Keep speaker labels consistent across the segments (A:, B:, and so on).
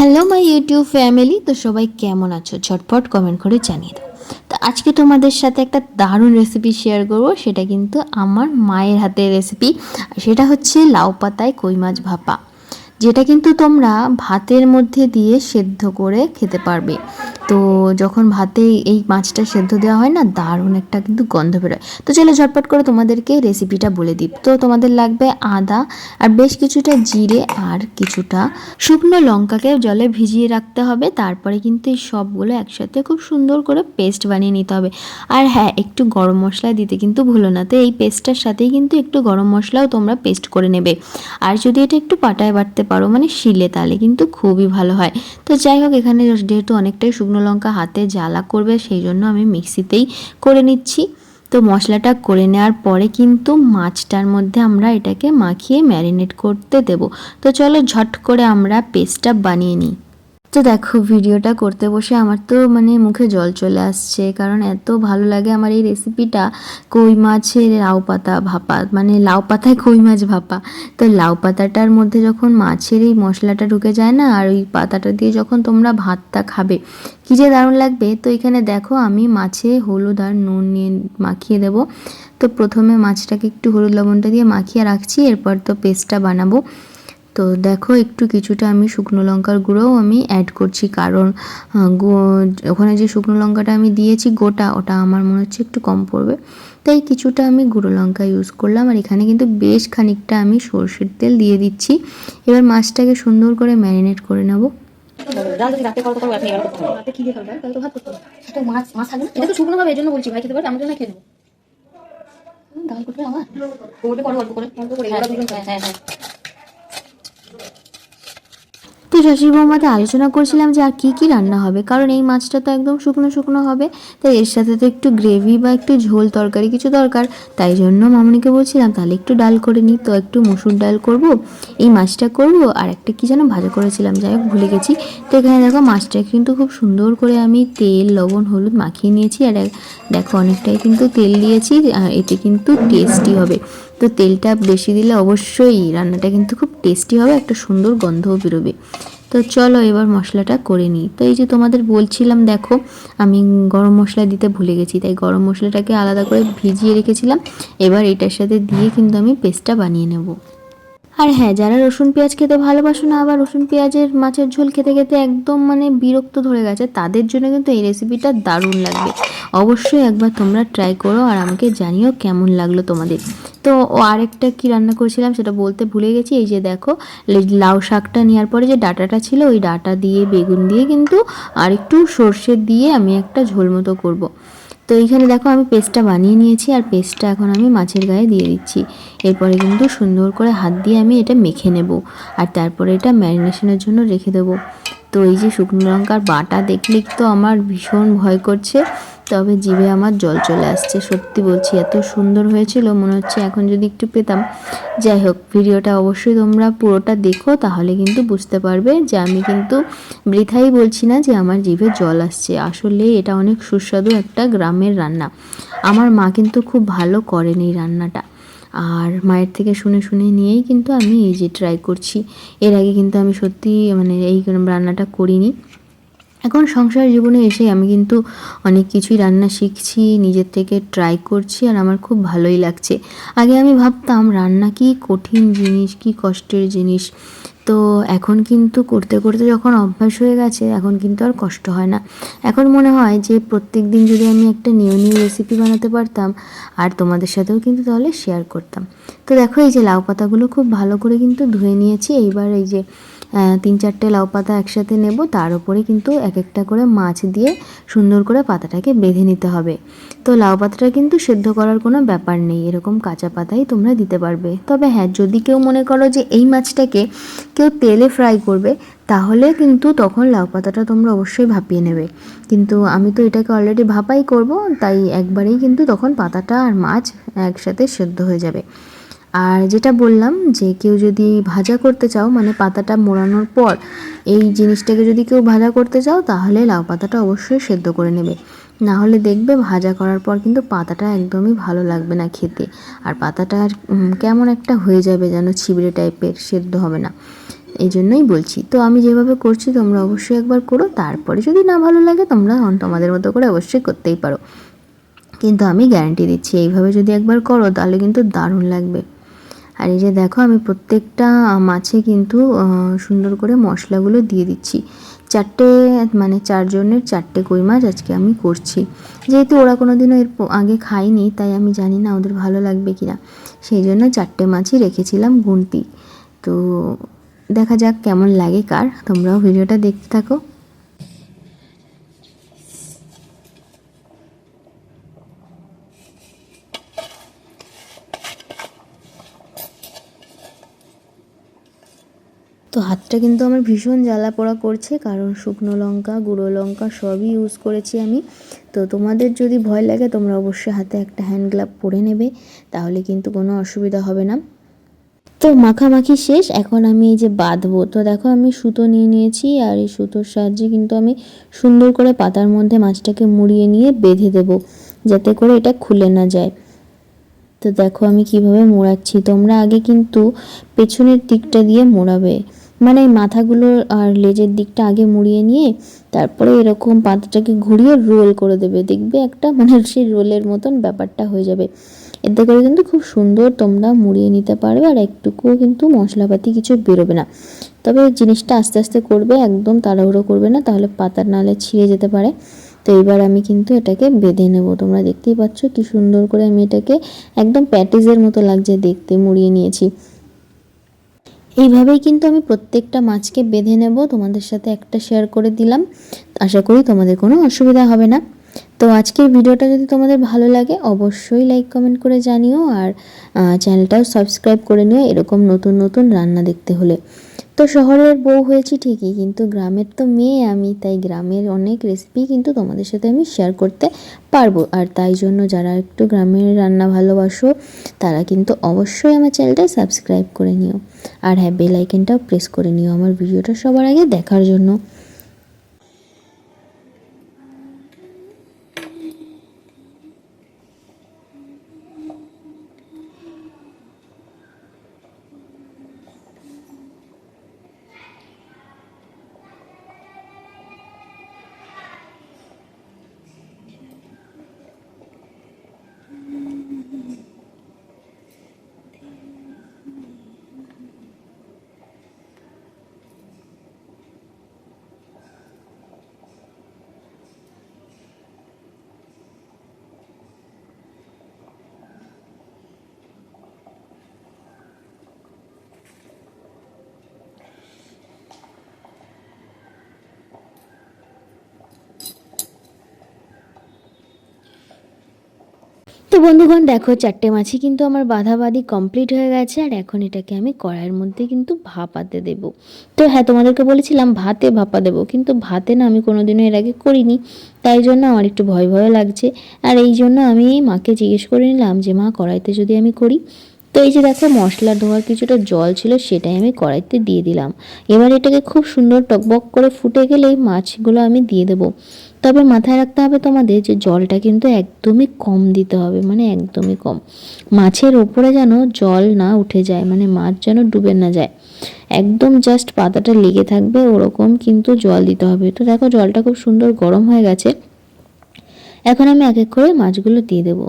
A: Hello my YouTube family তো সবাই কেমন আছো? ঝটপট কমেন্ট করে জানিয়ে দাও। তো আজকে তোমাদের সাথে একটা দারুণ রেসিপি শেয়ার করব। সেটা কিন্তু আমার মায়ের হাতের রেসিপি সেটা হচ্ছে লাউ পাতায় কই মাছ ভাপা। যেটা কিন্তু তোমরা ভাতের মধ্যে দিয়ে সেদ্ধ করে খেতে পারবে। তো যখন ভাতে এই মাছটা সেদ্ধ দেওয়া হয় না, দারুণ একটা কিন্তু গন্ধ বেরোয়। তো চলো ঝটপট করে তোমাদেরকে রেসিপিটা বলে দিই। তো তোমাদের লাগবে আদা আর বেশ কিছুটা জিরে আর কিছুটা শুকনো লঙ্কাকে জলে ভিজিয়ে রাখতে হবে। তারপরে কিন্তু এই সবগুলো একসাথে খুব সুন্দর করে পেস্ট বানিয়ে নিতে হবে। আর হ্যাঁ একটু গরম মশলা দিতে কিন্তু ভুলো না। তো এই পেস্টটার সাথেই কিন্তু একটু গরম মশলাও তোমরা পেস্ট করে নেবে। আর যদি এটা একটু পাটায় বাটতে পারো মানে শিলে, তাহলে কিন্তু খুবই ভালো হয়। তো যাই হোক, এখানে যেহেতু অনেকটাই শুকনো লঙ্কা হাতে জ্বালা করবে, সেই জন্য আমি মিক্সিতেই করে নিচ্ছি। তো মশলাটা করে নেওয়ার পরে কিন্তু মাছটার মধ্যে আমরা এটাকে মাখিয়ে ম্যারিনেট করতে দেব। তো চলো ঝট করে আমরা পেস্টটা বানিয়ে নিই। তো দেখো, ভিডিওটা করতে বসে আমার তো মানে মুখে জল চলে আসছে। কারণ এত ভালো লাগে আমার এই রেসিপিটা কই মাছের লাউ পাতা ভাপা মানে লাউ পাতায় কই মাছ ভাপা। তো লাউ পাতাটার মধ্যে যখন মাছের এই মশলাটা ঢুকে যায় না, আর ওই পাতাটা দিয়ে যখন তোমরা ভাতটা খাবে, কী যে দারুণ লাগবে। তো এখানে দেখো, আমি মাছে হলুদ আর নুন নিয়ে মাখিয়ে দেবো। তো প্রথমে মাছটাকে একটু হলুদ লবণটা দিয়ে মাখিয়ে রাখছি, এরপর তো পেস্টটা বানাবো। তো দেখো একটু কিছুটা আমি শুকনো লঙ্কার গুঁড়োও আমি অ্যাড করছি কারণ ওখানে যে শুকনো লঙ্কাটা আমি দিয়েছি গোটা ওটা আমার মনে হচ্ছে একটু কম পড়বে তাই কিছুটা আমি গুঁড়ো লঙ্কা ইউজ করলাম আর এখানে কিন্তু বেশ খানিকটা আমি সর্ষের তেল দিয়ে দিচ্ছি এবার মাছটাকে সুন্দর করে ম্যারিনেট করে নেব
B: ডাল আমার অল্প করে অল্প করে হ্যাঁ হ্যাঁ হ্যাঁ
A: শাশুড়ি বৌমাতে আলোচনা করছিলাম যে আর কী কী রান্না হবে। কারণ এই মাছটা তো একদম শুকনো শুকনো হবে। তাই এর সাথে তো একটু গ্রেভি বা একটু ঝোল তরকারি কিছু দরকার। তাই জন্য মামনিকে বলছিলাম, তাহলে একটু ডাল করে নিই তো একটু মুসুর ডাল করব, এই মাছটা করব, আর একটা কি যেন ভাজা করেছিলাম, যাই হোক ভুলে গেছি। তো এখানে দেখো মাছটা কিন্তু খুব সুন্দর করে আমি তেল, লবণ, হলুদ মাখিয়ে নিয়েছি। আর দেখো অনেকটাই কিন্তু তেল দিয়েছি এতে কিন্তু টেস্টি হবে। তো তেলটা বেশি দিলে অবশ্যই রান্নাটা কিন্তু খুব টেস্টি হবে, একটা সুন্দর গন্ধও বেরোবে। তো চলো এবার মশলাটা করে নিই। তো এই যে তোমাদের বলছিলাম, দেখো, আমি গরম মশলা দিতে ভুলে গেছি, তাই গরম মশলাটাকে আলাদা করে ভিজিয়ে রেখেছিলাম। এবার এটার সাথে দিয়ে কিন্তু আমি পেস্টটা বানিয়ে নেব। আর হ্যাঁ যারা রসুন পেঁয়াজ খেতে ভালোবাসো না, আবার রসুন পেঁয়াজের মাছের ঝোল খেতে খেতে একদম মানে বিরক্ত ধরে গেছে, তাদের জন্য কিন্তু এই রেসিপিটা দারুণ লাগবে। অবশ্যই একবার তোমরা ট্রাই করো আর আমাকে জানিও কেমন লাগল তোমাদের। তো আরেকটা কি রান্না করেছিলাম সেটা বলতে ভুলে গেছি, এই যে দেখো লাউ শাকটা নেওয়ার পরে যে ডাটাটা ছিল, ওই ডাটা দিয়ে, বেগুন দিয়ে কিন্তু আর একটু সর্ষে দিয়ে আমি একটা ঝোল মতো করব। তো এইখানে দেখো আমি পেস্টটা বানিয়ে নিয়েছি আর পেস্টটা এখন আমি মাছের গায়ে দিয়ে দিচ্ছি। এরপরে কিন্তু সুন্দর করে হাত দিয়ে আমি এটা মেখে নেব। আর তারপরে এটা ম্যারিনেশনের জন্য রেখে দেবো। তো এই যে শুকনো লঙ্কার বাটা দেখলেই তো আমার ভীষণ ভয় করছে, তবে জিভে আমার জল চলে আসছে। সত্যি বলছি, এত সুন্দর হয়েছিল, মনে হচ্ছে এখন যদি একটু পেতাম। যাই হোক, ভিডিওটা অবশ্যই তোমরা পুরোটা দেখো, তাহলে কিন্তু বুঝতে পারবে যে আমি কিন্তু বৃথাই বলছি না যে আমার জিভে জল আসছে। আসলে এটা অনেক সুস্বাদু একটা গ্রামের রান্না। আমার মা কিন্তু খুব ভালো করেন এই রান্নাটা। আর মায়ের থেকে শুনে শুনে নিয়েই কিন্তু আমি এই যে ট্রাই করছি। এর আগে কিন্তু আমি সত্যি মানে এই রান্নাটা করিনি। এখন সংসার জীবনে এসে আমি কিন্তু অনেক কিছুই রান্না শিখছি, নিজের থেকে ট্রাই করছি আর আমার খুব ভালোই লাগছে। আগে আমি ভাবতাম রান্না কি কঠিন জিনিস, কি কষ্টের জিনিস। তো এখন কিন্তু করতে করতে যখন অভ্যাস হয়ে গেছে, এখন কিন্তু আর কষ্ট হয় না। এখন মনে হয় যে প্রত্যেক দিন যদি আমি একটা নিউ নিউ রেসিপি বানাতে পারতাম আর তোমাদের সাথেও কিন্তু তাহলে শেয়ার করতাম। তো দেখো এই যে লাউ পাতাগুলো খুব ভালো করে কিন্তু ধুয়ে নিয়েছি, এইবার এই যে তিন চারটে লাউ পাতা একসাথে নেব, তার উপরে কিন্তু এক একটা করে মাছ দিয়ে সুন্দর করে পাতাটাকে বেঁধে নিতে হবে। তো লাউ পাতাটা কিন্তু সেদ্ধ করার কোনো ব্যাপার নেই, এরকম কাঁচা পাতাই তোমরা দিতে পারবে। তবে হ্যাঁ যদি কেউ মনে করো যে এই মাছটাকে কেউ তেলে ফ্রাই করবে, তাহলে কিন্তু তখন লাউ পাতাটা তোমরা অবশ্যই ভাপিয়ে নেবে। কিন্তু আমি তো এটাকে অলরেডি ভাপাই করব, তাই একবারেই কিন্তু তখন পাতাটা আর মাছ একসাথে সেদ্ধ হয়ে যাবে। আর যেটা বললাম যে কেউ যদি ভাজা করতে চাও মানে পাতাটা মোড়ানোর পর এই জিনিসটাকে যদি কেউ ভাজা করতে চাও, তাহলে লাউ পাতাটা অবশ্যই সেদ্ধ করে নেবে। না হলে দেখবে ভাজা করার পর কিন্তু পাতাটা একদমই ভালো লাগবে না খেতে। আর পাতাটা কেমন একটা হয়ে যাবে যেন ছিবড়ে টাইপের সেদ্ধ হবে না। এই জন্যই বলছি। তো আমি যেভাবে করছি, তোমরা অবশ্যই একবার করো। তারপরে যদি না ভালো লাগে, তোমরা তোমাদের মতো করে অবশ্যই করতেই পারো। কিন্তু আমি গ্যারান্টি দিচ্ছি, এইভাবে যদি একবার করো, তাহলে কিন্তু দারুণ লাগবে। আর এই যে দেখো, আমি প্রত্যেকটা মাছে কিন্তু সুন্দর করে মশলাগুলো দিয়ে দিচ্ছি। চারটে মানে চারজনের চারটে কই মাছ আজকে আমি করছি। যেহেতু ওরা কোনো দিনও এর আগে খায়নি, তাই আমি জানি না ওদের ভালো লাগবে কি না সেই জন্য চারটে মাছই রেখেছিলাম গুনতি। তো দেখা যাক কেমন লাগে কার, তোমরাও ভিডিওটা দেখতে থাকো। তো হাতটা কিন্তু আমার ভীষণ জ্বালা পোড়া করছে, কারণ শুকনো লঙ্কা, গুঁড়ো লঙ্কা সবই ইউজ করেছি আমি। তো তোমাদের যদি ভয় লাগে, তোমরা অবশ্যই হাতে একটা হ্যান্ড গ্লাভ পরে নেবে, তাহলে কিন্তু কোনো অসুবিধা হবে না। তো মাখামাখি শেষ, এখন আমি এই যে বাঁধবো, তো দেখো আমি সুতো নিয়ে নিয়েছি, আর এই সুতোর সাহায্যে কিন্তু আমি সুন্দর করে পাতার মধ্যে মাছটাকে মুড়িয়ে নিয়ে বেঁধে দেবো, যাতে করে এটা খুলে না যায়। তো দেখো আমি কীভাবে মোড়াচ্ছি। তোমরা আগে কিন্তু পেছনের দিকটা দিয়ে মোড়াবে। মানে মাথাগুলো আর লেজের দিকটা আগে মুড়িয়ে নিয়ে তারপরে এরকম পাতাটাকে ঘুরিয়ে রোল করে দেবে। দেখবে একটা মানে সেই রোলের মতন ব্যাপারটা হয়ে যাবে। এতে করে কিন্তু খুব সুন্দর তোমরা মুড়িয়ে নিতে পারবে আর একটুকুও কিন্তু মশলাপাতি কিছু বেরোবে না। তবে জিনিসটা আস্তে আস্তে করবে, একদম তাড়াহুড়ো করবে না, তাহলে পাতার নালে ছিঁড়ে যেতে পারে। তো এবার আমি কিন্তু এটাকে বেঁধে নেব। তোমরা দেখতেই পাচ্ছ কি সুন্দর করে আমি এটাকে একদম প্যাটিসের মতো লাগছে দেখতে, মুড়িয়ে নিয়েছি। এইভাবেই কিন্তু আমি প্রত্যেকটা মাছকে বেঁধে নেব। তোমাদের সাথে একটা শেয়ার করে দিলাম। আশা করি তোমাদের কোনো অসুবিধা হবে না। তো আজকের ভিডিওটা যদি তোমাদের ভালো লাগে, অবশ্যই লাইক কমেন্ট করে জানিও আর চ্যানেলটাও সাবস্ক্রাইব করে নিও এরকম নতুন নতুন রান্না দেখতে হলে। তো শহরের বউ হয়েছি ঠিকই, কিন্তু গ্রামের তো মেয়ে আমি, তাই গ্রামের অনেক রেসিপি কিন্তু তোমাদের সাথে আমি শেয়ার করতে পারব। আর তাই জন্য যারা একটু গ্রামের রান্না ভালোবাসো, তারা কিন্তু অবশ্যই আমার চ্যানেলটা সাবস্ক্রাইব করে নিও। আর হ্যাঁ বেল আইকনটাও প্রেস করে নিও আমার ভিডিওটা সবার আগে দেখার জন্য। তো বন্ধুগণ, দেখো চারটে মাছি কিন্তু আমার বাঁধাবাঁধি কমপ্লিট হয়ে গেছে আর এখন এটাকে আমি কড়াইয়ের মধ্যে কিন্তু ভাপাতে দেব। তো হ্যাঁ তোমাদেরকে বলেছিলাম ভাতে ভাপা দেবো, কিন্তু ভাতে না আমি কোনোদিনও এর আগে করিনি, তাই জন্য আমার একটু ভয় ভয় লাগছে। আর এই জন্য আমি মাকে জিজ্ঞেস করে নিলাম যে, মা, কড়াইতে যদি আমি করি তো এই যে দেখো মশলা ধোয়ার কিছুটা জল ছিল সেটাই আমি কড়াইতে দিয়ে দিলাম। এবার এটাকে খুব সুন্দর টকবক করে ফুটে গেলেই মাছগুলো আমি দিয়ে দেবো। তবে মাথায় রাখতে হবে তোমাদের যে জলটা কিন্তু একদমই কম দিতে হবে মানে একদমই কম। মাছের ওপরে যেন জল না উঠে যায় মানে মাছ যেন ডুবে না যায়। একদম জাস্ট পাতাটা লেগে থাকবে, ওরকম কিন্তু জল দিতে হবে। তো দেখো, জলটা খুব সুন্দর গরম হয়ে গেছে। এখন আমি এক এক করে মাছগুলো দিয়ে দেবো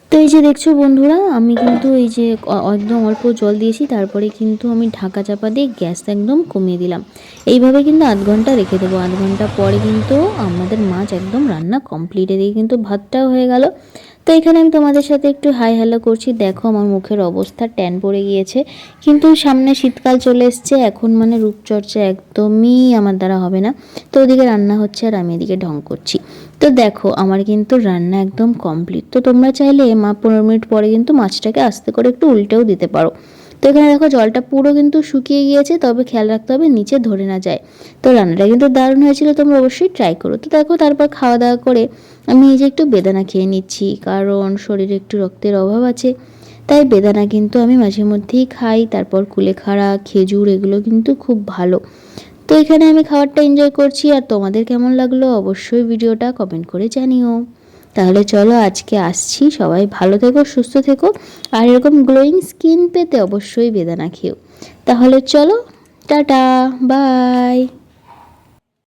A: তো এই যে দেখছ বন্ধুরা, আমি কিন্তু এই যে একদম অল্প জল দিয়েছি, তারপরে কিন্তু আমি ঢাকা চাপা দিয়ে গ্যাস একদম কমিয়ে দিলাম। এইভাবে কিন্তু আধ ঘণ্টা রেখে দেবো। আধ ঘণ্টা পরে কিন্তু আমাদের মাছ একদম রান্না কমপ্লিট এদিকে কিন্তু ভাতটাও হয়ে গেল। তো এখানে আমি তোমাদের সাথে একটু হাই হ্যালো করছি। দেখো আমার মুখের অবস্থা ট্যান পড়ে গিয়েছে। কিন্তু সামনে শীতকাল চলে এসছে, এখন মানে রূপচর্চা একদমই আমার দ্বারা হবে না। তো ওদিকে রান্না হচ্ছে আর আমি এদিকে ঢং করছি। তো দেখো, আমার কিন্তু রান্না একদম কমপ্লিট তো তোমরা চাইলে মা পনেরো মিনিট পরে কিন্তু মাছটাকে আস্তে করে একটু উল্টেও দিতে পারো। তো এখানে দেখো, জলটা পুরো কিন্তু শুকিয়ে গিয়েছে, তবে খেয়াল রাখতে হবে নিচে ধরে না যায়। তো রান্নাটা কিন্তু দারুণ হয়েছিল, তোমরা অবশ্যই ট্রাই করো। তো দেখো, তারপর খাওয়া দাওয়া করে আমি এই যে একটু বেদানা খেয়ে নিচ্ছি, কারণ শরীরে একটু রক্তের অভাব আছে। তাই বেদানা কিন্তু আমি মাঝে মধ্যেই খাই, তারপর কুলেখাড়া, খেজুর, এগুলো কিন্তু খুব ভালো। এখানে আমি খাবারটা এনজয় করছি, আর তোমাদের কেমন লাগল অবশ্যই ভিডিওটা কমেন্ট করে জানিও। তাহলে চলো আজকে আসছি, সবাই ভালো থেকো, সুস্থ থেকো, আর এরকম গ্লোয়িং স্কিন পেতে অবশ্যই বেদানা খেও। তাহলে চলো, টাটা বাই